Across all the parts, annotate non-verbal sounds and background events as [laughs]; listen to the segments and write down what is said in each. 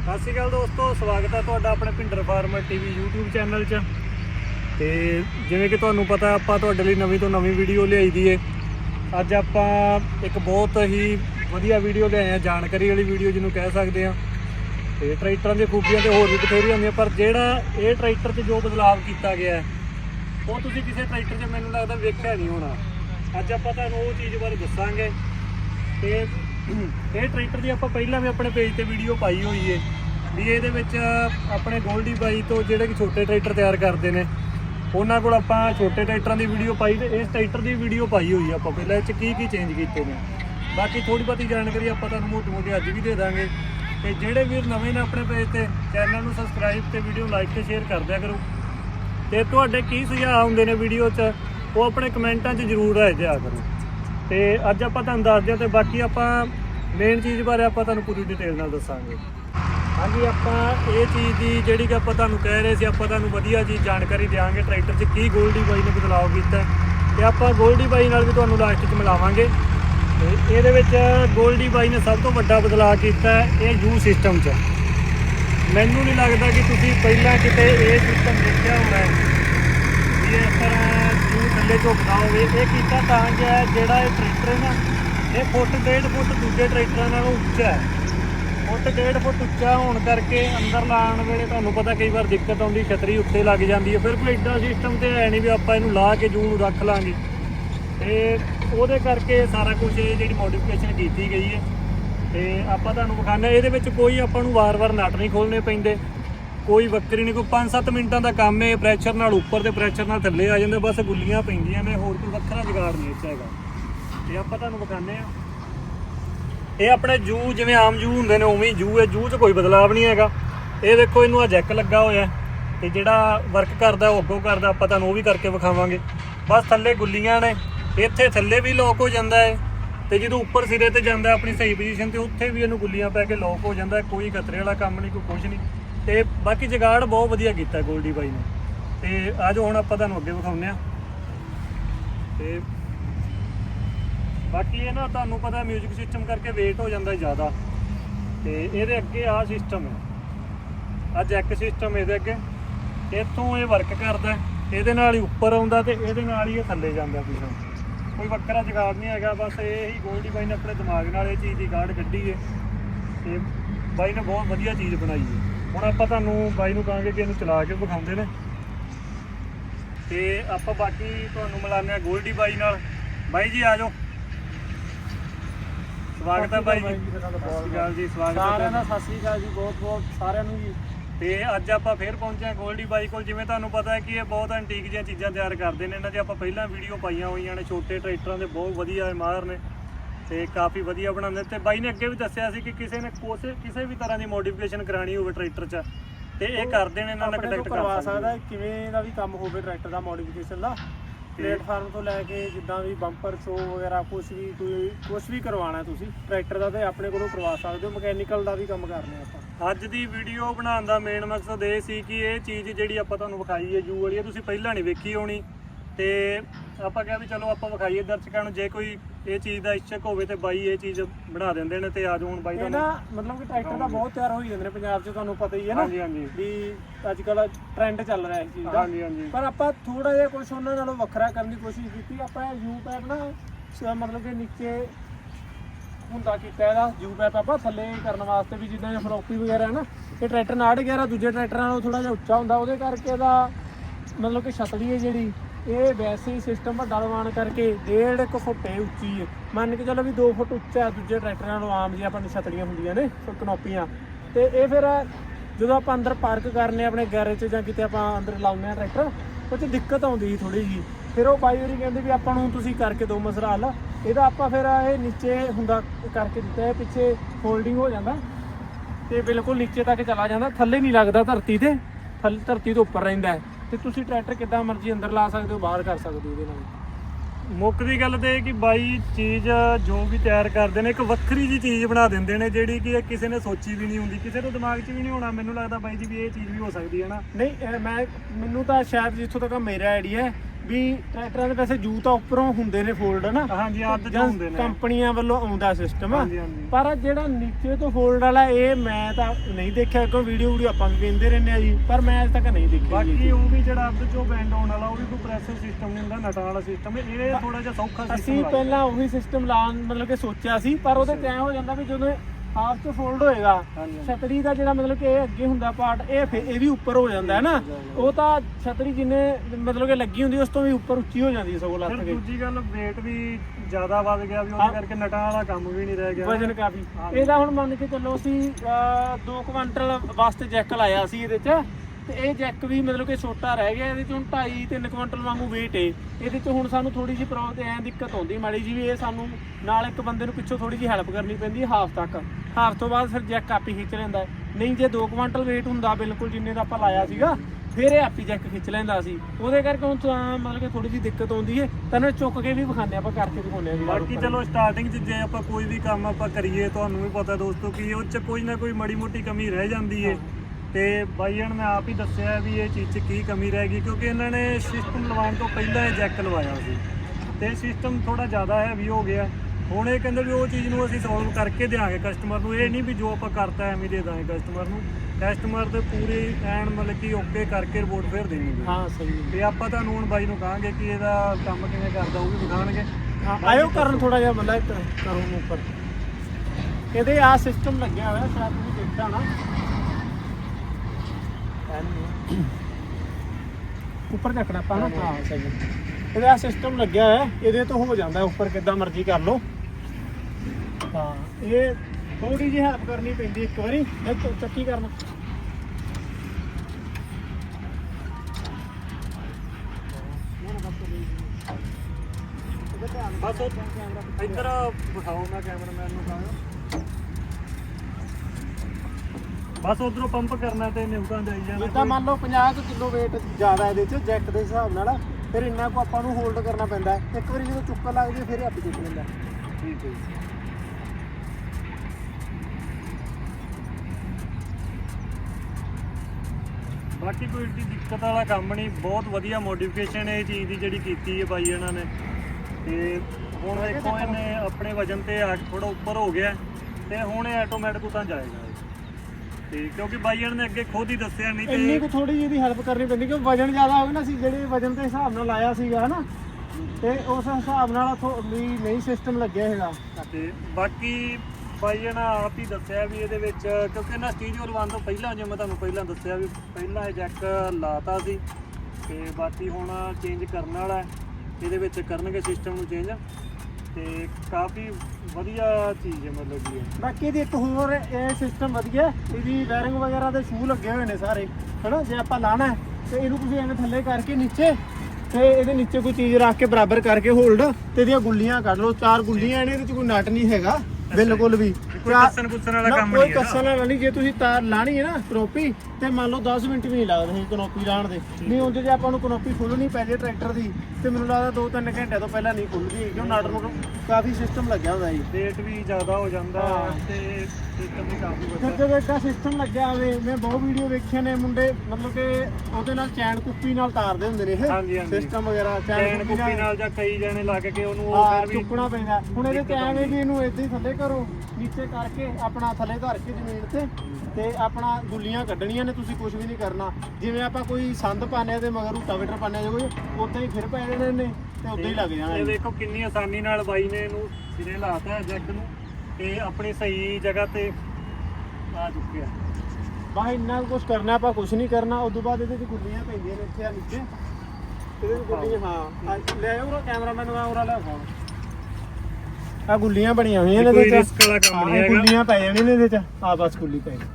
ਸਤਿ ਸ਼੍ਰੀ ਅਕਾਲ ਦੋਸਤੋ, ਸਵਾਗਤ ਹੈ ਤੁਹਾਡਾ ਆਪਣੇ Bhinder farmer TV YouTube channel 'ਚ। ਤੇ ਜਿਵੇਂ ਕਿ ਤੁਹਾਨੂੰ ਪਤਾ, ਆਪਾਂ ਤੁਹਾਡੇ ਲਈ ਨਵੀਂ ਤੋਂ ਨਵੀਂ ਵੀਡੀਓ ਲਿਆਈ ਦੀ ਏ। ਅੱਜ ਆਪਾਂ ਇੱਕ ਬਹੁਤ ਹੀ ਵਧੀਆ ਵੀਡੀਓ ਲਿਆਏ ਆ, ਜਾਣਕਾਰੀ ਵਾਲੀ ਵੀਡੀਓ ਜਿਹਨੂੰ ਕਹਿ ਸਕਦੇ ਆ ਤੇ ਟਰੈਕਟਰਾਂ ਦੀਆਂ ਖੂਬੀਆਂ ਤੇ ਹੋਰ ਵੀ ਬਥੇਰੀਆਂ ਹੁੰਦੀਆਂ, ਪਰ ਜਿਹੜਾ ਇਹ ਟਰੈਕਟਰ 'ਚ ਜੋ ਬਦਲਾਅ ਕੀਤਾ ਗਿਆ ਹੈ, ਉਹ ਤੁਸੀਂ ਕਿਸੇ ਟਰੈਕਟਰ 'ਚ ਮੈਨੂੰ ਲੱਗਦਾ ਵੇਖਿਆ ਨਹੀਂ ਹੋਣਾ। ਅੱਜ ਆਪਾਂ ਤੁਹਾਨੂੰ ਉਹ ਚੀਜ਼ ਬਾਰੇ ਦੱਸਾਂਗੇ। ਤੇ ਇਹ ਟਰੈਕਟਰ ਦੀ ਆਪਾਂ ਪਹਿਲਾਂ ਵੀ ਆਪਣੇ ਪੇਜ ਤੇ ਵੀਡੀਓ ਪਾਈ ਹੋਈ ਏ, ਵੀ ਇਹਦੇ ਵਿੱਚ ਆਪਣੇ ਗੋਲਡੀ ਬਾਈ ਤੋਂ ਜਿਹੜੇ ਕਿ ਛੋਟੇ ਟਰੈਕਟਰ ਤਿਆਰ ਕਰਦੇ ਨੇ, ਉਹਨਾਂ ਕੋਲ ਆਪਾਂ ਛੋਟੇ ਟਰੈਕਟਰਾਂ ਦੀ ਵੀਡੀਓ ਪਾਈ ਤੇ ਇਸ ਟਰੈਕਟਰ ਦੀ ਵੀਡੀਓ ਪਾਈ ਹੋਈ ਆਪਾਂ ਪਹਿਲਾਂ, ਇਹ ਚ ਕੀ ਕੀ ਚੇਂਜ ਕੀਤੇ ਨੇ। ਬਾਕੀ ਥੋੜੀ ਬਹੁਤੀ ਜਾਣਕਾਰੀ ਆਪਾਂ ਤੁਹਾਨੂੰ ਮੋਟੀ ਮੋਟੀ ਅੱਜ ਵੀ ਦੇ ਦਾਂਗੇ। ਤੇ ਜਿਹੜੇ ਵੀਰ ਨਵੇਂ ਨੇ ਆਪਣੇ ਪੇਜ ਤੇ ਚੈਨਲ ਨੂੰ ਸਬਸਕ੍ਰਾਈਬ ਤੇ ਵੀਡੀਓ ਲਾਈਕ ਤੇ ਸ਼ੇਅਰ ਕਰ ਦਿਆ ਕਰੋ। ਤੇ ਤੁਹਾਡੇ ਕੀ ਸੁਝਾਅ ਆਉਂਦੇ ਨੇ ਵੀਡੀਓ 'ਚ, ਉਹ ਆਪਣੇ ਕਮੈਂਟਾਂ 'ਚ ਜ਼ਰੂਰ ਰਾਏ ਦਿਆ ਕਰੋ। ਤੇ ਅੱਜ ਆਪਾਂ ਤੁਹਾਨੂੰ ਦੱਸਦੇ ਹਾਂ ਤੇ ਬਾਕੀ ਆਪਾਂ ਮੇਨ ਚੀਜ਼ ਬਾਰੇ ਆਪਾਂ ਤੁਹਾਨੂੰ ਪੂਰੀ ਡਿਟੇਲ ਨਾਲ ਦੱਸਾਂਗੇ। ਹਾਂਜੀ, ਆਪਾਂ ਇਹ ਚੀਜ਼ ਦੀ ਜਿਹੜੀ ਕਿ ਆਪਾਂ ਤੁਹਾਨੂੰ ਕਹਿ ਰਹੇ ਸੀ, ਆਪਾਂ ਤੁਹਾਨੂੰ ਵਧੀਆ ਜੀ ਜਾਣਕਾਰੀ ਦਿਆਂਗੇ ਟਰੈਕਟਰ 'ਚ ਕੀ ਗੋਲਡੀ ਬਾਈ ਨੇ ਬਦਲਾਅ ਕੀਤਾ ਹੈ। ਤੇ ਆਪਾਂ ਗੋਲਡੀ ਬਾਈ ਨਾਲ ਵੀ ਤੁਹਾਨੂੰ ਲਾਸਟ 'ਚ ਮਿਲਾਵਾਂਗੇ। ਤੇ ਇਹਦੇ ਵਿੱਚ ਗੋਲਡੀ ਬਾਈ ਨੇ ਸਭ ਤੋਂ ਵੱਡਾ ਬਦਲਾਅ ਕੀਤਾ ਇਹ ਯੂ ਸਿਸਟਮ 'ਚ। ਮੈਨੂੰ ਨਹੀਂ ਲੱਗਦਾ ਕਿ ਤੁਸੀਂ ਪਹਿਲਾਂ ਕਿਤੇ ਇਹ ਸਿਸਟਮ ਦੇਖਿਆ ਹੋਣਾ ਹੈ ਵੀ ਇਸ ਤਰ੍ਹਾਂ ਜੂ ਥੱਲੇ ਝੁਕਦਾ ਹੋਵੇ। ਇਹ ਕੀਤਾ ਤਾਂ ਕਿ ਜਿਹੜਾ ਇਹ ਟਰੈਕਟਰ ਹੈ ਨਾ ਇਹ ਫੁੱਟ ਡੇਢ ਫੁੱਟ ਦੂਜੇ ਟਰੈਕਟਰਾਂ ਨਾਲੋਂ ਉੱਚਾ ਹੈ। ਫੁੱਟ ਡੇਢ ਫੁੱਟ ਉੱਚਾ ਹੋਣ ਕਰਕੇ ਅੰਦਰ ਲਾਉਣ ਵੇਲੇ ਤੁਹਾਨੂੰ ਪਤਾ ਕਈ ਵਾਰ ਦਿੱਕਤ ਆਉਂਦੀ, ਛਤਰੀ ਉੱਤੇ ਲੱਗ ਜਾਂਦੀ ਹੈ। ਫਿਰ ਕੋਈ ਐਡਾ ਸਿਸਟਮ ਤੇ ਹੈ ਨਹੀਂ ਵੀ ਆਪਾਂ ਇਹਨੂੰ ਲਾ ਕੇ ਜੂ ਨੂੰ ਰੱਖ ਲਾਂਗੇ। ਤੇ ਉਹਦੇ ਕਰਕੇ ਸਾਰਾ ਕੁਝ ਇਹ ਜਿਹੜੀ ਮੋਡੀਫਿਕੇਸ਼ਨ ਕੀਤੀ ਗਈ ਹੈ। ਤੇ ਆਪਾਂ ਤੁਹਾਨੂੰ ਵਿਖਾਉਂਦੇ ਹਾਂ, ਇਹਦੇ ਵਿੱਚ ਕੋਈ ਆਪਾਂ ਨੂੰ ਵਾਰ-ਵਾਰ ਨਟ ਨਹੀਂ ਖੋਲਣੇ ਪੈਂਦੇ। ਕੋਈ ਵੱਕਰੀ ਨਹੀਂ, ਕੋਈ 5-7 ਮਿੰਟਾਂ ਦਾ ਕੰਮ ਹੈ ਪ੍ਰੈਸ਼ਰ ਨਾਲ ਉੱਪਰ ਤੇ ਪ੍ਰੈਸ਼ਰ ਨਾਲ ਥੱਲੇ ਆ ਜਾਂਦਾ, ਬਸ ਗੁੱਲੀਆਂ ਪੈਂਦੀਆਂ ਨੇ, ਹੋਰ ਕੋਈ ਵੱਖਰਾ ਜਗਾੜ ਨਹੀਂ ਇੱਥੇ ਹੈਗਾ। ਤੇ ਆਪਾਂ ਤੁਹਾਨੂੰ ਵਿਖਾਉਂਦੇ ਆ ਇਹ ਆਪਣੇ ਜੂ, ਜਿਵੇਂ ਆਮ ਜੂ ਹੁੰਦੇ ਨੇ, ਉਵੇਂ ਜੂ ਹੈ। ਜੂ 'ਚ ਕੋਈ ਬਦਲਾਵ ਨਹੀਂ ਹੈਗਾ। ਇਹ ਦੇਖੋ, ਇਹਨੂੰ ਆ ਜੈਕ ਲੱਗਾ ਹੋਇਆ ਹੈ ਤੇ ਜਿਹੜਾ ਵਰਕ ਕਰਦਾ, ਉਹ ਅੱਗੋਂ ਕਰਦਾ। ਆਪਾਂ ਤੁਹਾਨੂੰ ਉਹ ਵੀ ਕਰਕੇ ਵਿਖਾਵਾਂਗੇ। ਬਸ ਥੱਲੇ ਗੁੱਲੀਆਂ ਨੇ। ਇੱਥੇ ਥੱਲੇ ਵੀ ਲੋਕ ਹੋ ਜਾਂਦਾ ਹੈ। ਤੇ ਜਦੋਂ ਉੱਪਰ ਸਿਰੇ ਤੇ ਜਾਂਦਾ ਆਪਣੀ ਸਹੀ ਪੋਜੀਸ਼ਨ ਤੇ, ਉੱਥੇ ਵੀ ਇਹਨੂੰ ਗੁੱਲੀਆਂ ਪੈ ਕੇ ਲੋਕ ਹੋ ਜਾਂਦਾ ਕੋਈ ਖਤਰੇ ਵਾਲਾ ਕੰਮ ਨਹੀਂ, ਕੋਈ ਕੁਝ ਨਹੀਂ। ਤੇ ਬਾਕੀ ਜਗਾੜ ਬਹੁਤ ਵਧੀਆ ਕੀਤਾ ਗੋਲਡੀ ਬਾਈ ਨੇ। ਤੇ ਆਜੋ ਹੁਣ ਆਪਾਂ ਤੁਹਾਨੂੰ ਅੱਗੇ ਵਿਖਾਉਂਦੇ ਆ ਤੇ ਬਾਕੀ ਇਹ ਨਾ ਤੁਹਾਨੂੰ ਪਤਾ ਮਿਊਜ਼ਿਕ ਸਿਸਟਮ ਕਰਕੇ ਵੇਟ ਹੋ ਜਾਂਦਾ ਜ਼ਿਆਦਾ। ਤੇ ਇਹਦੇ ਅੱਗੇ ਆ ਸਿਸਟਮ ਹੈ। ਅੱਜ ਇੱਕ ਸਿਸਟਮ ਇਹਦੇ ਅੱਗੇ। ਇੱਥੋਂ ਇਹ ਵਰਕ ਕਰਦਾ ਇਹਦੇ ਨਾਲ ਹੀ ਉੱਪਰ ਆਉਂਦਾ ਤੇ ਇਹਦੇ ਨਾਲ ਹੀ ਇਹ ਥੱਲੇ ਜਾਂਦਾ ਪਿਛੋਂ। ਕੋਈ ਵੱਖਰਾ ਜਗਾੜ ਨਹੀਂ ਹੈਗਾ, ਬਸ ਇਹ ਹੀ ਗੋਲਡੀ ਬਾਈ ਨੇ ਆਪਣੇ ਦਿਮਾਗ ਨਾਲ ਇਹ ਚੀਜ਼ ਦੀ ਗਾੜ ਕੱਢੀ ਹੈ। ਤੇ ਬਾਈ ਨੇ ਬਹੁਤ ਵਧੀਆ ਚੀਜ਼ ਬਣਾਈ ਹੈ। ਹੁਣ ਆਪਾਂ ਤੁਹਾਨੂੰ ਬਾਈ ਨੂੰ ਕਹਾਂਗੇ ਕਿ ਇਹਨੂੰ ਚਲਾ ਕੇ ਵਿਖਾਉਂਦੇ ਨੇ। ਤੇ ਆਪਾਂ ਬਾਕੀ ਤੁਹਾਨੂੰ ਮਿਲਾਉਂਦੇ ਆ ਗੋਲਡੀ ਬਾਈ ਨਾਲ। ਬਾਈ ਜੀ ਆ ਜਾਓ। ਸਵਾਗਤ ਹੈ ਬਾਈ ਜੀ। ਸਤਿ ਸ਼੍ਰੀ ਅਕਾਲ ਜੀ ਸਵਾਗਤ ਹੈ ਸਾਰਿਆਂ ਦਾ। ਸਤਿ ਸ੍ਰੀ ਅਕਾਲ ਜੀ ਬਹੁਤ ਬਹੁਤ ਸਾਰਿਆਂ ਨੂੰ ਜੀ। ਤੇ ਅੱਜ ਆਪਾਂ ਫੇਰ ਪਹੁੰਚੇ ਹਾਂ ਗੋਲਡੀ ਬਾਈ ਕੋਲ। ਜਿਵੇਂ ਤੁਹਾਨੂੰ ਪਤਾ ਹੈ ਕਿ ਇਹ ਬਹੁਤ ਐਂਟੀਕ ਜਿਹੀਆਂ ਚੀਜ਼ਾਂ ਤਿਆਰ ਕਰਦੇ ਨੇ। ਇਹਨਾਂ ਦੀ ਆਪਾਂ ਪਹਿਲਾਂ ਵੀਡੀਓ ਪਾਈਆਂ ਹੋਈਆਂ ਨੇ। ਛੋਟੇ ਟਰੈਕਟਰਾਂ ਦੇ ਬਹੁਤ ਵਧੀਆ ਮਾਹਰ ਨੇ ਤੇ ਕਾਫੀ ਵਧੀਆ ਬਣਾਉਂਦੇ ਤੇ ਬਾਈ ਨੇ ਅੱਗੇ ਵੀ ਦੱਸਿਆ ਸੀ ਕਿ ਕਿਸੇ ਨੇ ਕੋਸੇ ਕਿਸੇ ਵੀ ਤਰ੍ਹਾਂ ਦੀ ਮੋਡੀਫਿਕੇਸ਼ਨ ਕਰਾਣੀ ਹੋਵੇ ਟਰੈਕਟਰ 'ਚ। ਤੇ ਇਹ ਕਰਦੇ ਨੇ ਇਹਨਾਂ ਨਾਲ ਕੰਟੈਕਟ ਕਰਵਾ ਕਰ ਸਕਦਾ ਕਿਵੇਂ ਦਾ ਵੀ ਕੰਮ ਹੋਵੇ ਟਰੈਕਟਰ ਦਾ ਮੋਡੀਫਿਕੇਸ਼ਨ ਦਾ। ਪਲੇਟਫਾਰਮ ਤੋਂ ਲੈ ਕੇ ਜਿੱਦਾਂ ਵੀ ਬੰਪਰ ਸ਼ੋ ਵਗੈਰਾ ਕੁਝ ਵੀ ਕੋਈ ਕੁਝ ਵੀ ਕਰਵਾਉਣਾ ਤੁਸੀਂ, ਟਰੈਕਟਰ ਦਾ ਤੇ ਆਪਣੇ ਕੋਲੋਂ ਕਰਵਾ ਸਕਦੇ ਹੋ, ਮਕੈਨੀਕਲ ਦਾ ਵੀ ਕੰਮ ਕਰਨੇ ਆਪਾਂ। ਅੱਜ ਦੀ ਵੀਡੀਓ ਬਣਾਉਣ ਦਾ ਮੇਨ ਮਕਸਦ ਇਹ ਸੀ ਕਿ ਇਹ ਚੀਜ਼ ਜਿਹੜੀ ਆਪਾਂ ਤੁਹਾਨੂੰ ਵਿਖਾਈ ਹੈ ਯੂ ਵਾਲੀ, ਇਹ ਤੁਸੀਂ ਪਹਿਲਾਂ ਨਹੀਂ ਵੇਖੀ ਹੋਣੀ ਤੇ ਆਪਾਂ ਕਿਹਾ ਵੀ ਚਲੋ ਆਪਾਂ ਵਿਖਾਈਏ ਦਰਸ਼ਕਾਂ ਨੂੰ ਜੇ ਕੋਈ ਇਹ ਚੀਜ਼ ਦਾ ਇੱਛਕ ਹੋਵੇ ਤੇ ਬਾਈ ਇਹ ਚੀਜ਼ ਬਣਾ ਦਿੰਦੇ ਨੇ ਤੇ ਆਜੋ ਹੁਣ ਬਾਈ ਇਹ ਤੁਹਾਨੂੰ। ਮਤਲਬ ਕਿ ਟਰੈਕਟਰ ਦਾ ਬਹੁਤ ਤਿਆਰ ਹੋਈ ਜਾਂਦੇ ਨੇ ਪੰਜਾਬ 'ਚ ਤੁਹਾਨੂੰ ਪਤਾ ਹੀ ਹੈ ਨਾ ਹਾਂਜੀ ਹਾਂਜੀ। ਵੀ ਅੱਜ ਕੱਲ ਟ੍ਰੈਂਡ ਚੱਲ ਰਿਹਾ ਇਸ ਚੀਜ਼ ਦਾ। ਹਾਂਜੀ ਹਾਂਜੀ। ਪਰ ਆਪਾਂ ਥੋੜਾ ਜਿਹਾ ਕੁਝ ਉਹਨਾਂ ਨਾਲੋਂ ਵੱਖਰਾ ਕਰਨ ਦੀ ਕੋਸ਼ਿਸ਼ ਕੀਤੀ ਆਪਾਂ ਯੂ ਪੈਪ ਨਾ ਸ- ਮਤਲਬ ਕਿ ਨੀਚੇ ਹੁੰਦਾ ਕੀਤਾ ਇਹਦਾ ਯੂ ਪੈਪ ਆਪਾਂ ਥੱਲੇ ਕਰਨ ਵਾਸਤੇ ਵੀ ਜਿੱਦਾਂ ਇਹ ਫਲੋਪੀ ਵਗੈਰਾ ਹੈ ਨਾ ਇਹ ਟਰੈਕਟਰ 911 ਦੂਜੇ ਟਰੈਕਟਰਾਂ ਨਾਲੋਂ ਥੋੜਾ ਜਿਹਾ ਉੱਚਾ ਹੁੰਦਾ ਉਹਦੇ ਕਰਕੇ ਇਹਦਾ ਮਤਲਬ ਕਿ ਛਤਲੀ ਹੈ ਜਿਹੜੀ ਇਹ ਵੈਸੇ ਹੀ ਸਿਸਟਮ ਵੱਡਾ ਲਵਾਉਣ ਕਰਕੇ 1.5 ਫੁੱਟ ਹੈ ਉੱਚੀ ਹੈ। ਮੰਨ ਕੇ ਚੱਲੋ ਵੀ 2 ਫੁੱਟ ਉੱਚਾ ਹੈ, ਦੂਜੇ ਟਰੈਕਟਰਾਂ ਨੂੰ ਆਮ ਜੀ ਆਪਾਂ ਨੂੰ ਛਤਲੀਆਂ ਹੁੰਦੀਆਂ ਨੇ ਕਨੋਪੀਆਂ। ਤੇ ਇਹ ਫਿਰ ਜਦੋਂ ਆਪਾਂ ਅੰਦਰ ਪਾਰਕ ਕਰਨੇ ਆਪਣੇ ਗੈਰੇਜ 'ਚ ਜਾਂ ਕਿਤੇ ਆਪਾਂ ਅੰਦਰ ਲਾਉਂਦੇ ਆ ਟਰੈਕਟਰ, ਉਹ 'ਚ ਦਿੱਕਤ ਆਉਂਦੀ ਸੀ ਥੋੜੀ ਜੀ ਫਿਰ ਉਹ ਬਾਈ ਵਾਰੀ ਕਹਿੰਦੇ ਵੀ ਆਪਾਂ ਨੂੰ ਤੁਸੀਂ ਕਰਕੇ ਦੋ ਮਸਰਾ ਹੱਲ। ਇਹਦਾ ਆਪਾਂ ਫਿਰ ਇਹ ਨੀਚੇ ਹੁੰਦਾ ਕਰਕੇ ਦਿੱਤਾ ਹੈ ਪਿੱਛੇ ਫੋਲਡਿੰਗ ਹੋ ਜਾਂਦਾ। ਤੇ ਬਿਲਕੁਲ ਨੀਚੇ ਤੱਕ ਚਲਾ ਜਾਂਦਾ, ਥੱਲੇ ਨਹੀਂ ਲੱਗਦਾ ਧਰਤੀ ਤੇ, ਥੱਲੇ ਧਰਤੀ ਤੋਂ ਉੱਪਰ ਰਹਿੰਦਾ ਹੈ। ਤੇ ਤੁਸੀਂ ਟਰੈਕਟਰ ਕਿੱਦਾਂ ਮਰਜ਼ੀ ਅੰਦਰ ਲਾ ਸਕਦੇ ਹੋ ਬਾਹਰ ਕਰ ਸਕਦੇ ਹੋ ਇਹਦੇ ਨਾਲ। ਮੁੱਖ ਦੀ ਗੱਲ ਤੇ ਇਹ ਕਿ ਬਾਈ ਚੀਜ਼ ਜੋ ਵੀ ਤਿਆਰ ਕਰਦੇ ਨੇ ਇੱਕ ਵੱਖਰੀ ਜੀ ਚੀਜ਼ ਬਣਾ ਦਿੰਦੇ ਨੇ ਜਿਹੜੀ ਕਿ ਇਹ ਕਿਸੇ ਨੇ ਸੋਚੀ ਵੀ ਨਹੀਂ ਹੁੰਦੀ ਕਿਸੇ ਦੇ ਦਿਮਾਗ 'ਚ ਵੀ ਨਹੀਂ ਹੋਣਾ। ਮੈਨੂੰ ਲੱਗਦਾ ਬਾਈ ਜੀ ਵੀ ਇਹ ਚੀਜ਼ ਵੀ ਹੋ ਸਕਦੀ ਹੈ ਨਾ। ਨਹੀਂ ਇਹ ਮੈਂ ਮੈਨੂੰ ਤਾਂ ਸ਼ਾਇਦ ਜਿੱਥੋਂ ਤੱਕ ਮੇਰਾ ਆਈਡੀਆ ਹੈ ਵੀ ਟਰੈਕਟਰਾਂ ਦੇ ਵੈਸੇ ਜੂ ਤਾਂ ਉੱਪਰੋਂ ਹੁੰਦੇ ਨੇ ਫੋਲਡ ਨਾ ਹਾਂਜੀ ਅੱਧ ਚ ਜਾਂ ਹੁੰਦੇ ਨੇ। ਕੰਪਨੀਆਂ ਵੱਲੋਂ ਆਉਂਦਾ ਸਿਸਟਮ ਹਾਂਜੀ ਹਾਂਜੀ। ਪਰ ਜਿਹੜਾ ਨੀਚੇ ਤੋਂ ਫੋਲਡ ਵਾਲਾ ਇਹ ਮੈਂ ਤਾਂ ਨਹੀਂ ਦੇਖਿਆ ਕੋਈ ਵੀਡੀਓ ਵੀਡੀਓ ਆਪਾਂ ਵੀ ਰਹਿੰਦੇ ਆ ਜੀ। ਪਰ ਮੈਂ ਅਜੇ ਤੱਕ ਨਹੀਂ ਦੇਖੀ ਬਾਕੀ ਉਹ ਵੀ ਜਿਹੜਾ ਅੱਧ ਚੋਂ ਬੈਂਡ ਆਉਣ ਵਾਲਾ ਉਹ ਵੀ ਕੋਈ ਪ੍ਰੈਸ਼ਰ ਸਿਸਟਮ ਨਹੀਂ ਹੁੰਦਾ ਨਟਾਂ ਵਾਲਾ ਸਿਸਟਮ ਇਹ ਥੋੜਾ ਜਿਹਾ ਸੌਖਾ ਅਸੀਂ ਸਿਸਟਮ ਪਹਿਲਾਂ ਉਹੀ ਸਿਸਟਮ ਲਾਉਣ ਮਤਲਬ ਕਿ ਸੋਚਿਆ ਸੀ ਪਰ ਉਹਦੇ ਚ ਐਂ ਹੋ ਜਾਂਦਾ ਵੀ ਜਦੋਂ ਹਾਫ ਚ ਫੋਲਡ ਹੋਏਗਾ। ਛਤਰੀ ਦਾ ਜਿਹੜਾ ਮਤਲਬ ਕਿ ਇਹ ਅੱਗੇ ਹੁੰਦਾ ਪਾਰਟ ਇਹ ਫੇ- ਇਹ ਵੀ ਉੱਪਰ ਹੋ ਜਾਂਦਾ ਹੈ ਨਾ। ਉਹ ਤਾਂ ਛਤਰੀ ਜਿੰਨੇ ਮਤਲਬ ਕਿ ਲੱਗੀ ਹੁੰਦੀ ਉਸ ਤੋਂ ਵੀ ਉੱਪਰ ਉੱਚੀ ਹੋ ਜਾਂਦੀ ਹੈ ਸਗੋਂ ਲੱਤ ਫਿਰ ਕੇ ਦੂਜੀ ਗੱਲ weight ਵੀ ਜ਼ਿਆਦਾ ਵੱਧ ਗਿਆ ਵੀ। ਉਹਦੇ ਕਰਕੇ ਨਟਾਂ ਵਾਲਾ ਕੰਮ ਵੀ ਨਹੀਂ ਰਹਿ ਗਿਆ। ਵਜਨ ਕਾਫੀ। ਇਹਦਾ ਹੁਣ ਮੰਨ ਕੇ ਚੱਲੋ ਅਸੀਂ 2 ਕੁਇੰਟਲ ਵਾਸਤੇ ਜੈਕ ਲਾਇਆ ਸੀ ਇਹਦੇ ਚ। ਤੇ ਇਹ ਜੈਕ ਵੀ ਮਤਲਬ ਕਿ ਛੋਟਾ ਰਹਿ ਗਿਆ ਇਹਦੇ ਚ ਹੁਣ 2.5 3 ਕੁਇੰਟਲ ਵਾਂਗੂ weight ਏ। ਇਹਦੇ ਚ ਹੁਣ ਸਾਨੂੰ ਥੋੜੀ ਜਿਹੀ ਪ੍ਰੋਬਲਮ ਐ ਦਿੱਕਤ ਆਉਂਦੀ ਮਾੜੀ ਜੀ ਵੀ ਇਹ ਸਾਨੂੰ ਨਾਲ ਇੱਕ ਬੰਦੇ ਨੂੰ ਪਿੱਛੋਂ ਥੋੜੀ ਜਿਹੀ ਹੈਲਪ ਕਰਨੀ ਪੈਂਦੀ ਹੈ ਹਾਫ ਤੱਕ। ਹਾਫ ਤੋਂ ਬਾਅਦ ਫਿਰ ਜੈਕ ਆਪੀ ਖਿੱਚ ਲੈਂਦਾ ਹੈ। ਨਹੀਂ ਜੇ 2 ਕੁਇੰਟਲ weight ਹੁੰਦਾ ਬਿਲਕੁਲ ਜਿੰਨੇ ਦਾ ਆਪਾਂ ਲਾਇਆ ਸੀਗਾ ਫਿਰ ਇਹ ਆਪੀ ਜੈਕ ਖਿੱਚ ਲੈਂਦਾ ਸੀ। ਉਹਦੇ ਕਰਕੇ ਹੁਣ ਤਾਂ ਮਤਲਬ ਕਿ ਥੋੜੀ ਜਿਹੀ ਦਿੱਕਤ ਆਉਂਦੀ ਹੈ ਤਾਂ ਇਹਨੂੰ ਚੁੱਕ ਕੇ ਵੀ ਵਿਖਾਉਂਦੇ ਆਪਾਂ ਕਰਕੇ ਦਿਖਾਉਂਦੇ ਆ ਵੀ ਬਾਕੀ ਚਲੋ ਸਟਾਰਟਿੰਗ 'ਚ ਜੇ ਆਪਾਂ ਕੋਈ ਵੀ ਕੰਮ ਆਪਾਂ ਕਰੀਏ ਤੁਹਾਨੂੰ ਵੀ ਪਤਾ ਦੋਸਤੋ ਕਿ ਉਹ 'ਚ ਕੋਈ ਨਾ ਕੋਈ ਮੜੀ ਮੋਟੀ ਕਮੀ ਰਹਿ ਜਾਂਦੀ ਏ। ਤੇ ਬਾਈਆਂ ਨੇ ਆਪ ਹੀ ਦੱਸਿਆ ਵੀ ਇਹ ਚੀਜ਼ 'ਚ ਕੀ ਕਮੀ ਰਹਿ ਗਈ ਕਿਉਂਕਿ ਇਹਨਾਂ ਨੇ ਸਿਸਟਮ ਲਵਾਉਣ ਤੋਂ ਪਹਿਲਾਂ ਇਹ ਜੈਕ ਲਵਾਇਆ ਸੀ। ਤੇ ਸਿਸਟਮ ਥੋੜਾ ਜ਼ਿਆਦਾ ਹੈਵੀ ਹੋ ਗਿਆ। ਹੁਣ ਇਹ ਕਹਿੰਦੇ ਵੀ ਉਹ ਚੀਜ਼ ਨੂੰ ਅਸੀਂ ਸੋਲਵ ਕਰਕੇ ਦਿਆਂਗੇ ਕਸਟਮਰ ਨੂੰ। ਇਹ ਨਹੀਂ ਵੀ ਜੋ ਆਪਾਂ ਕਰਤਾ ਐਵੇਂ ਦੇ ਦਾਂਗੇ ਕਸਟਮਰ ਨੂੰ। ਕਸਟਮਰ ਤੇ ਪੂਰੀ ਐਨ ਮਤਲਬ ਕਿ ਓਕੇ ਕਰਕੇ ਰਿਪੋਰਟ ਫੇਰ ਦੇਣਗੇ। ਹਾਂ ਸਹੀ ਹੈ। ਤੇ ਆਪਾਂ ਤੁਹਾਨੂੰ ਹੁਣ ਬਾਈ ਨੂੰ ਕਹਾਂਗੇ ਕਿ ਇਹਦਾ ਕੰਮ ਕਿਵੇਂ ਕਰਦਾ ਉਹ ਵੀ ਦਿਖਾਣਗੇ ਹਾਂ, ਆਇਓ ਕਰਨ ਥੋੜਾ ਜਿਹਾ ਮਤਲਬ ਇੱਕ ਕਰੋ ਨੂੰ ਉੱਪਰ। ਇਹਦੇ ਆ ਸਿਸਟਮ ਲੱਗਿਆ ਹੋਇਆ ਸ਼ਾਇਦ ਤੁਸੀਂ ਦੇਖਿਆ ਨਾ [coughs] ਉੱਪਰ ਚੱਕਣਾ ਆਪਾਂ ਨਾ। ਹਾਂ ਸਹੀ ਹੈ। ਇਹਦੇ ਸਿਸਟਮ ਲੱਗਿਆ ਹੋਇਆ ਇਹਦੇ ਤੋਂ ਹੋ ਜਾਂਦਾ ਉੱਪਰ ਕਿੱਦਾਂ ਮਰਜ਼ੀ ਕਰ ਲਓ। ਹਾਂ ਇਹ ਥੋੜੀ ਜਿਹੀ ਹੈਲਪ ਕਰਨੀ ਪੈਂਦੀ ਇੱਕ ਵਾਰੀ ਇਹ ਚ- ਚੱਕੀ ਕਰਨਾ। ਬਸ ਇੱਧਰ ਬਿਠਾਓ ਮੈਂ ਕੈਮਰਾਮੈਨ ਨੂੰ ਕਹਾਂਗਾ ਬਸ ਉਧਰੋਂ ਪੰਪ ਕਰਨਾ ਤੇ ਨਿਊਟਨ ਜਾਈ ਜਾਣਾ ਜਿੱਦਾਂ ਮੰਨ ਲਓ 50 ਕਿਲੋ weight ਜ਼ਿਆਦਾ ਇਹਦੇ ਚ ਜੈਕ ਦੇ ਹਿਸਾਬ ਨਾਲ ਫਿਰ ਇੰਨਾ ਕੋ ਆਪਾਂ ਨੂੰ ਹੋਲਡ ਕਰਨਾ ਪੈਂਦਾ ਹੈ। ਇੱਕ ਵਾਰੀ ਜਦੋਂ ਚੁੱਕਣ ਲੱਗ ਜੇ ਫਿਰ ਇਹ ਆਪੇ ਚੁੱਕ ਲੈਂਦਾ ਠੀਕ ਹੈ। ਬਾਕੀ ਕੋਈ ਏਡੀ ਦਿੱਕਤ ਵਾਲਾ ਕੰਮ ਨਹੀਂ ਬਹੁਤ ਵਧੀਆ ਮੋਡੀਫਿਕੇਸ਼ਨ ਇਹ ਚੀਜ਼ ਦੀ ਜਿਹੜੀ ਕੀਤੀ ਹੈ ਬਾਈ ਇਹਨਾਂ ਨੇ ਤੇ ਹੁਣ ਵੇਖੋ ਇਹਨੇ ਆਪਣੇ ਵਜਨ ਤੇ ਆ ਥੋੜਾ ਉੱਪਰ ਹੋ ਗਿਆ ਤੇ ਹੁਣ ਇਹ ਆਟੋਮੈਟਿਕ ਉਤਾਂ ਜਾਏਗਾ। ਤੇ ਕਿਉਂਕਿ ਬਾਈ ਇਹਨਾਂ ਨੇ ਅੱਗੇ ਖੁਦ ਹੀ ਦੱਸਿਆ ਨਹੀਂ ਇੰਨੀ ਤੇ ਕੁ ਥੋੜੀ ਜਿਹੀ ਦੀ ਹੈਲਪ ਕਰਨੀ ਪੈਂਦੀ ਕਿਉਂਕਿ ਵਜਨ ਜ਼ਿਆਦਾ ਹੋਵੇ ਨਾ ਅਸੀਂ ਜਿਹੜੇ ਵਜਨ ਦੇ ਹਿਸਾਬ ਨਾਲ ਲਾਇਆ ਸੀਗਾ ਹਨਾ? ਤੇ ਉਸ ਹਿਸਾਬ ਨਾਲ ਥੋ- ਵੀ ਨਹੀਂ ਸਿਸਟਮ ਲੱਗਿਆ ਹੈਗਾ। ਤੇ ਬਾਕੀ ਬਾਈ ਨੇ ਆਪ ਹੀ ਦੱਸਿਆ ਵੀ ਇਹਦੇ ਵਿੱਚ ਕਿਉਂਕਿ ਇਹਨਾਂ ਸਟੀਰੀਓ ਲਵਾਉਣ ਤੋਂ ਪਹਿਲਾਂ ਜਿਵੇਂ ਮੈਂ ਤੁਹਾਨੂੰ ਪਹਿਲਾਂ ਦੱਸਿਆ ਵੀ ਪਹਿਲਾਂ ਇਹ ਜੈਕ ਲਾਤਾ ਸੀ ਤੇ ਬਾਕੀ ਹੁਣ ਚੇਂਜ ਕਰਨ ਵਾਲਾ ਹੈ। ਇਹਦੇ ਵਿੱਚ ਕਰਨਗੇ ਸਿਸਟਮ ਨੂੰ ਚੇਂਜ ਤੇ ਕਾਫੀ ਵਧੀਆ ਚੀਜ਼ ਹੈ ਮਤਲਬ ਕਿ ਇਹ। ਬਾਕੀ ਇਹਦੀ ਇੱਕ ਹੋਰ ਇਹ ਸਿਸਟਮ ਵਧੀਆ ਹੈ, ਇਹਦੀ ਵਾਇਰਿੰਗ ਵਗੈਰਾ ਦੇ ਸ਼ੂ ਲੱਗੇ ਹੋਏ ਨੇ ਸਾਰੇ ਹਨਾ? ਜੇ ਆਪਾਂ ਲਾਣਾ ਹੈ ਤੇ ਇਹਨੂੰ ਤੁਸੀਂ ਐਵੇਂ ਥੱਲੇ ਕਰਕੇ ਨੀਚੇ ਤੇ ਇਹਦੇ ਨੀਚੇ ਕੋਈ ਚੀਜ਼ ਰੱਖ ਕੇ ਬਰਾਬਰ ਕਰਕੇ ਹੋਲਡ ਤੇ ਇਹਦੀਆਂ ਗੁੱਲੀਆਂ ਕੱਢ ਲਓ। ਚਾਰ ਗੁੱਲੀਆਂ ਨੇ ਇਹਦੇ ਚ ਕੋਈ ਨਟ ਨਹੀਂ ਹੈਗਾ। ਬਿਲਕੁਲ ਵੀ। ਕੋਈ ਚਾਰ- ਕੱਸਣ ਕੁੱਸਣ ਵਾਲਾ ਨਾ, ਕੰਮ ਕੋਈ ਨਹੀਂ ਹੈ ਕੱਸਣ ਵਾਲਾ ਨਹੀਂ ਜੇ ਤੁਸੀਂ ਤਾਰ ਲਾਣੀ ਹੈ ਨਾ ਕਨੋਪੀ ਤੇ ਮੰਨ ਲਓ 10 ਮਿੰਟ ਵੀ ਨਹੀਂ ਲੱਗਦੇ ਕਨੋਪੀ ਲਾਣ ਦੇ। ਨਹੀਂ ਉਂਝ ਜੇ ਆਪਾਂ ਨੂੰ ਕਨੋਪੀ ਖੋਲਣੀ ਪੈ ਜੇ ਟਰੈਕਟਰ ਦੀ ਤੇ ਮੈਨੂੰ ਲੱਗਦਾ 2-3 ਘੰਟੇ ਤੋਂ ਪਹਿਲਾਂ ਨਹੀਂ ਖੁੱਲਦੀ ਕਿਉਂ ਨਾਟ ਨੂੰ ਕਾਫੀ ਸਿਸਟਮ ਲੱਗਿਆ ਹੁੰਦਾ ਜੀ ਰੇਟ ਵੀ ਜ਼ਿਆਦਾ ਹੋ ਜਾਂਦਾ ਹਾਂ। ਤੇ ਸਿਸਟਮ ਵੀ ਕਾਫੀ ਫਿਰ ਵਧੀਆ ਜਦੋਂ ਇੱਕ ਸਿਸਟਮ ਲੱਗਿਆ ਹੋਵੇ ਮੈਂ ਬਹੁਤ ਵੀਡੀਓ ਵੇਖੀਆਂ ਨੇ ਮੁੰਡੇ ਮਤਲਬ ਕਿ ਉਹਦੇ ਨਾਲ ਚੈਨ ਕੁੱਪੀ ਨਾਲ ਤਾਰਦੇ ਹੁੰਦੇ ਨੇ ਹਾਂਜੀ, ਇਹ। ਹਾਂਜੀ। ਸਿਸਟਮ ਵਗੈਰਾ ਚੈਨ ਕੁੱਪੀ ਨਾਲ। ਜਾਂ ਕਈ ਜਣੇ ਲੱਗ ਕੇ ਉਹਨੂੰ ਉਹ ਹਾਂ ਫਿਰ ਵੀ ਚੁੱਕਣਾ ਪੈਂਦਾ। ਹੁਣ ਇਹਦੇ ਦਿੱਕਤ ਚ ਐਵੇਂ ਆਉਂਦੀ। ਵੀ ਇਹਨੂੰ ਏਦਾਂ ਹੀ ਥੱਲੇ ਕਰੋ। ਨੀਚੇ ਕਰਕੇ ਆਪਣਾ ਥੱਲੇ ਧਰ ਕੇ ਜ਼ਮੀਨ ਤੇ ਤੇ ਆਪਣਾ ਗੁੱਲੀਆਂ ਕੱਢਣੀਆਂ ਨੇ ਤੁਸੀਂ ਕੁਝ ਵੀ ਨਹੀਂ ਕਰਨਾ। ਜਿਵੇਂ ਆਪਾਂ ਕੋਈ ਸੰਦ ਪਾਣੇ ਤੇ ਮਗਰ ਰੂਟਾਵੇਟਰ ਪਾਣੇ ਜਾਂ ਉਦਾਂ ਹੀ ਫਿਰ ਪੈ ਜਾਣੇ ਨੇ ਤੇ ਉਦਾਂ ਹੀ ਲੱਗ ਜਾਣਾ ਇਹ। ਵੇਖੋ ਕਿੰਨੀ ਆਸਾਨੀ ਨਾਲ ਬਾਈ ਨੇ ਇਹਨੂੰ ਸਿਰੇ ਲਾਤਾ ਹੈ ਜੈਕ ਨੂੰ ਤੇ ਆਪਣੀ ਸਹੀ ਜਗ੍ਹਾ ਤੇ ਆ ਚੁੱਕਿਆ। ਬਸ ਇੰਨਾ ਕੁਝ ਕਰਨਾ ਆਪਾਂ ਕੁਝ ਨਹੀਂ ਕਰਨਾ। ਉਸ ਤੋਂ ਬਾਅਦ ਇਹਦੇ ਚ ਗੁੱਲੀਆਂ ਪੈਂਦੀਆਂ ਨੇ ਇੱਥੇ ਆ ਨੀਚੇ। ਇਹਦੇ ਗੁੱਲੀਆਂ ਹਾਂ। ਲੈ ਆਓ ਉਹ ਕੈਮਰਾਮੈਨ ਨੂੰ ਆਉਰਾ ਲੈ ਫੋਨ ਆ ਗੁੱਲੀਆਂ ਬਣੀਆਂ ਹੋਈਆਂ ਨੇ ਕੋਈ ਇਹਦੇ ਚ ਰਿਸਕ ਵਾਲਾ ਕੰਮ ਨਹੀਂ ਹੈਗਾ। ਗੁੱਲੀਆਂ ਪੈ ਜਾਣੀਆਂ ਨੇ ਇਹਦੇ ਚ ਆ ਬਸ ਗੁੱਲੀ ਪੈ ਗਈ।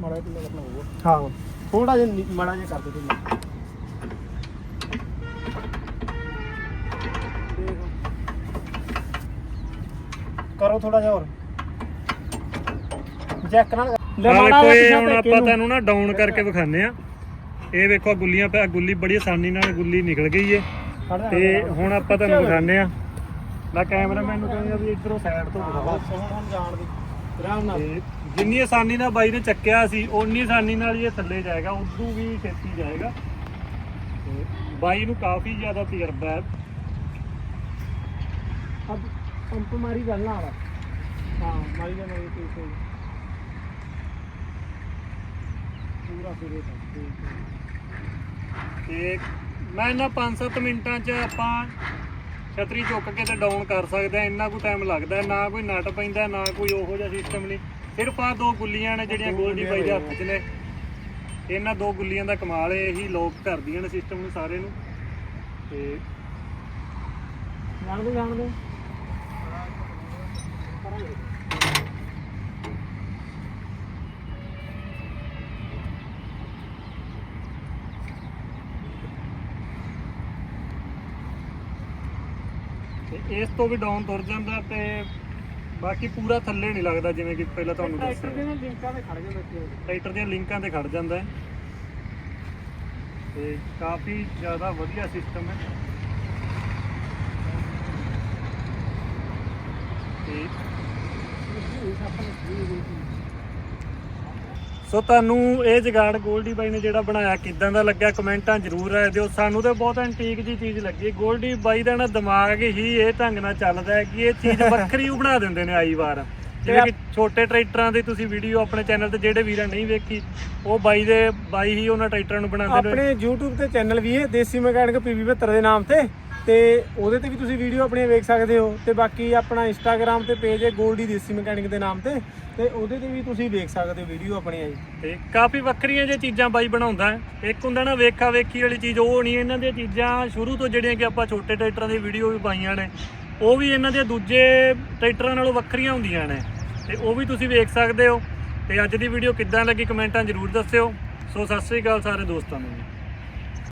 ਮਾੜਾ ਜਿਹਾ ਲੱਗਣਾ ਹੋਊਗਾ ਹਾਂ। ਥੋੜਾ ਜਿਹਾ ਨੀ- ਮਾੜਾ ਜਿਹਾ ਕਰ ਦੇ ਤੁਸੀਂ। ਕਰੋ ਥੋੜਾ ਜਿਹਾ ਹੋਰ। ਜੈਕ ਨਾਲ ਲੈ ਆ ਮਾੜਾ ਵੇਖੋ ਜਿਹਾ ਇਹ ਪਿੱਛੇ ਹੁਣ ਧੱਕੇ ਆਪਾਂ ਨੂੰ। ਤੁਹਾਨੂੰ ਨਾ ਡਾਊਨ ਕਰਕੇ ਵਿਖਾਉਂਦੇ ਆ ਇਹ ਵੇਖੋ ਆਹ ਗੁੱਲੀਆਂ ਪੈ ਗੁੱਲੀ ਬੜੀ ਆਸਾਨੀ ਨਾਲ ਗੁੱਲੀ ਨਿਕਲ ਗਈ ਏ। ਤੇ। ਹੁਣ ਆਪਾਂ ਤੁਹਾਨੂੰ ਵਿਖਾਉਂਦੇ ਆ ਮੈਂ ਕੈਮਰਾਮੈਨ ਨੂੰ ਕਹਿੰਦਾ ਵੀ ਇਧਰੋਂ ਸਾਈਡ ਤੋਂ ਬਸ ਹੁਣ ਜਾਣ ਦੀ ਆਰਾਮ ਨਾਲ। ਜਿੰਨੀ ਆਸਾਨੀ ਨਾਲ ਬਾਈ ਨੇ ਚੱਕਿਆ ਸੀ ਓਨੀ ਆਸਾਨੀ ਨਾਲ ਇਹ ਥੱਲੇ ਜਾਏਗਾ ਉਦੋਂ ਵੀ ਛੇਤੀ ਜਾਏਗਾ। ਤੇ ਬਾਈ ਨੂੰ ਕਾਫੀ ਜ਼ਿਆਦਾ ਤਜਰਬਾ ਹੈ। ਅਬ ਪੰਪ ਮਾਰੀ ਗੱਲ ਨਾਲ। ਹਾਂ ਮਾਰੀ ਮਾਰੀ ਤੇ ਤੇ ਪੂਰਾ ਫਿਰੇ ਤੱਕ ਤੇ ਮੈਂ ਇਹਨਾਂ 5-7 ਮਿੰਟਾਂ 'ਚ ਆਪਾਂ ਛਤਰੀ ਚੁੱਕ ਕੇ ਤੇ ਡਾਊਨ ਕਰ ਸਕਦੇ ਆ ਇੰਨਾ ਕੋਈ ਟਾਈਮ ਲੱਗਦਾ ਨਾ ਕੋਈ ਨਟ ਪੈਂਦਾ ਨਾ ਕੋਈ ਉਹੋ ਜਿਹਾ ਸਿਸਟਮ ਨਹੀਂ। ਸਿਰਫ ਆ ਦੋ ਗੁੱਲੀਆਂ ਨੇ ਜਿਹੜੀਆਂ ਗੋਲਡੀ ਬਾਈ ਦੇ ਹੱਥ 'ਚ ਨੇ। ਇਹਨਾਂ ਦੋ ਗੁੱਲੀਆਂ ਦਾ ਕਮਾਲ ਹੈ ਇਹੀ ਲੋਕ ਕਰਦੀਆਂ ਨੇ ਸਿਸਟਮ ਨੂੰ ਸਾਰੇ ਨੂੰ। ਤੇ ਜਾਣ ਦੇ ਜਾਣ ਦੇ ਤੇ ਇਸ ਤੋਂ ਵੀ ਡਾਊਨ ਤੁਰ ਜਾਂਦਾ ਤੇ ਬਾਕੀ ਪੂਰਾ ਥੱਲੇ ਨਹੀਂ ਲੱਗਦਾ ਜਿਵੇਂ ਕਿ ਪਹਿਲਾਂ ਤੁਹਾਨੂੰ ਟਰੈਕਟਰ ਦੇ ਦੱਸਿਆ। ਨਾਲ ਲਿੰਕਾਂ ਤੇ ਖੜ ਜਾਂਦਾ ਟਰੈਕਟਰ ਦੀਆਂ ਲਿੰਕਾਂ ਤੇ ਖੜ ਜਾਂਦਾ ਹੈ। ਤੇ ਕਾਫੀ ਜ਼ਿਆਦਾ ਵਧੀਆ ਸਿਸਟਮ ਹੈ। ਤੇ ਸੋ ਤੁਹਾਨੂੰ ਇਹ ਜਗਾੜ ਗੋਲਡੀ ਬਾਈ ਨੇ ਜਿਹੜਾ ਬਣਾਇਆ ਕਿਦਾਂ ਦਾ ਲੱਗਿਆ? ਕਮੈਂਟਾਂ ਜ਼ਰੂਰ ਰਾਏ ਦਿਓ। ਸਾਨੂੰ ਤਾਂ ਬਹੁਤ ਐਂਟੀਕ ਜੀ ਚੀਜ਼ ਲੱਗੀ। ਗੋਲਡੀ ਬਾਈ ਦਾ ਨਾ ਦਿਮਾਗ ਹੀ ਇਹ ਢੰਗ ਨਾਲ ਚੱਲਦਾ ਹੈ ਕਿ ਇਹ ਚੀਜ਼ [laughs] ਵੱਖਰੀ ਓ ਬਣਾ ਦਿੰਦੇ ਨੇ ਆਈ ਵਾਰ। ਜਿਵੇਂ ਕਿ ਛੋਟੇ ਟਰੈਕਟਰਾਂ ਦੀ ਤੁਸੀਂ ਵੀਡੀਓ ਆਪਣੇ ਚੈਨਲ ਤੇ ਜਿਹੜੇ ਵੀਰਾਂ ਨਹੀਂ ਵੇਖੀ ਉਹ ਬਾਈ ਦੇ ਬਾਈ ਹੀ ਉਹਨਾਂ ਟਰੈਕਟਰਾਂ ਨੂੰ ਬਣਾਉਂਦੇ ਨੇ। ਆਪਣੇ YouTube ਤੇ ਚੈਨਲ ਵੀ ਹੈ ਦੇਸੀ ਮਕੈਨਿਕ PV72 ਦੇ ਨਾਮ ਤੇ। ਤੇ ਉਹਦੇ ਤੇ ਵੀ ਤੁਸੀਂ ਵੀਡੀਓ ਆਪਣੀਆਂ ਵੇਖ ਸਕਦੇ ਹੋ ਤੇ ਬਾਕੀ ਆਪਣਾ Instagram ਤੇ ਪੇਜ ਹੈ 골ਡੀ ਦੇਸੀ ਮਕੈਨਿਕ ਦੇ ਨਾਮ ਤੇ ਤੇ ਉਹਦੇ ਤੇ ਵੀ ਤੁਸੀਂ ਵੇਖ ਸਕਦੇ ਹੋ ਵੀਡੀਓ ਆਪਣੀਆਂ ਜੀ। ਤੇ ਕਾਫੀ ਵੱਖਰੀਆਂ ਜੇ ਚੀਜ਼ਾਂ ਬਾਈ ਬਣਾਉਂਦਾ ਹੈ। ਇੱਕ ਹੁੰਦਾ ਨਾ ਵੇਖਾ ਵੇਖੀ ਵਾਲੀ ਚੀਜ਼, ਉਹ ਨਹੀਂ, ਇਹਨਾਂ ਦੀਆਂ ਚੀਜ਼ਾਂ ਸ਼ੁਰੂ ਤੋਂ ਜਿਹੜੀਆਂ ਕਿ ਆਪਾਂ ਛੋਟੇ ਟਰੈਕਟਰਾਂ ਦੀ ਵੀਡੀਓ ਵੀ ਪਾਈਆਂ ਨੇ, ਉਹ ਵੀ ਇਹਨਾਂ ਦੇ ਦੂਜੇ ਟਰੈਕਟਰਾਂ ਨਾਲੋਂ ਵੱਖਰੀਆਂ ਹੁੰਦੀਆਂ ਨੇ। ਤੇ ਉਹ ਵੀ ਤੁਸੀਂ ਵੇਖ ਸਕਦੇ ਹੋ। ਤੇ ਅੱਜ ਦੀ ਵੀਡੀਓ ਕਿੱਦਾਂ ਲੱਗੀ ਕਮੈਂਟਾਂ ਜ਼ਰੂਰ ਦੱਸਿਓ। ਸੋ ਸਤਿ ਸ੍ਰੀ ਅਕਾਲ ਸਾਰੇ ਦੋਸਤਾਂ ਨੂੰ।